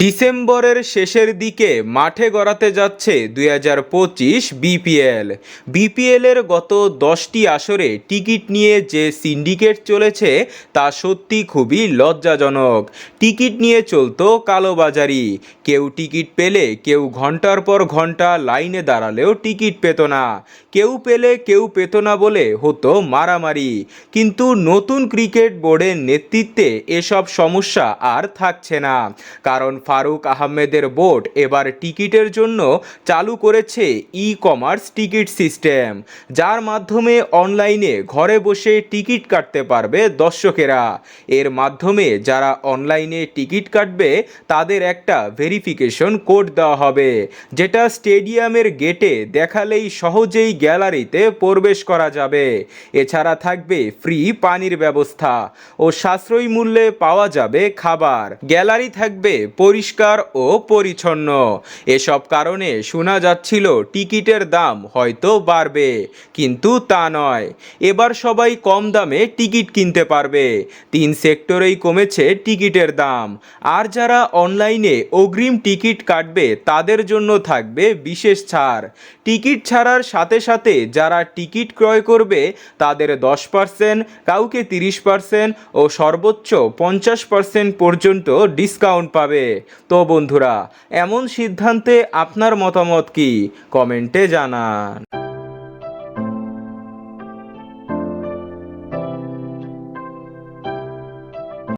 ডিসেম্বরের শেষের দিকে মাঠে গড়াতে যাচ্ছে দুই হাজার পঁচিশ বিপিএল। বিপিএলের গত দশটি আসরে টিকিট নিয়ে যে সিন্ডিকেট চলেছে, তা সত্যি খুবই লজ্জাজনক। টিকিট নিয়ে চলতো কালোবাজারি। কেউ টিকিট পেলে কেউ ঘণ্টার পর ঘণ্টা লাইনে দাঁড়ালেও টিকিট পেত না। কেউ পেলে কেউ পেত না বলে হতো মারামারি। কিন্তু নতুন ক্রিকেট বোর্ডের নেতৃত্বে এসব সমস্যা আর থাকছে না। কারণ ফারুক আহমেদের বোর্ড এবার টিকিটের জন্য চালু করেছে ই কমার্স টিকিট সিস্টেম, যার মাধ্যমে অনলাইনে ঘরে বসে টিকিট কাটতে পারবে দর্শকেরা। এর মাধ্যমে যারা অনলাইনে টিকিট কাটবে, তাদের একটা ভেরিফিকেশন কোড দেওয়া হবে, যেটা স্টেডিয়ামের গেটে দেখালেই সহজেই গ্যালারিতে প্রবেশ করা যাবে। এছাড়া থাকবে ফ্রি পানির ব্যবস্থা ও সাশ্রয়ী মূল্যে পাওয়া যাবে খাবার। গ্যালারি থাকবে পরিষ্কার ও পরিচ্ছন্ন। এসব কারণে শোনা যাচ্ছিল, টিকিটের দাম হয়তো বাড়বে, কিন্তু তা নয়। এবার সবাই কম দামে টিকিট কিনতে পারবে। তিন সেক্টরেই কমেছে টিকিটের দাম। আর যারা অনলাইনে অগ্রিম টিকিট কাটবে, তাদের জন্য থাকবে বিশেষ ছাড়। টিকিট ছাড়ার সাথে সাথে যারা টিকিট ক্রয় করবে, তাদের দশ পার্সেন্ট, কাউকে তিরিশ পার্সেন্ট ও সর্বোচ্চ পঞ্চাশ পার্সেন্ট পর্যন্ত ডিসকাউন্ট পাবে। তো বন্ধুরা এমন সিদ্ধান্তে আপনার মতামত কি? কমেন্টে জানান।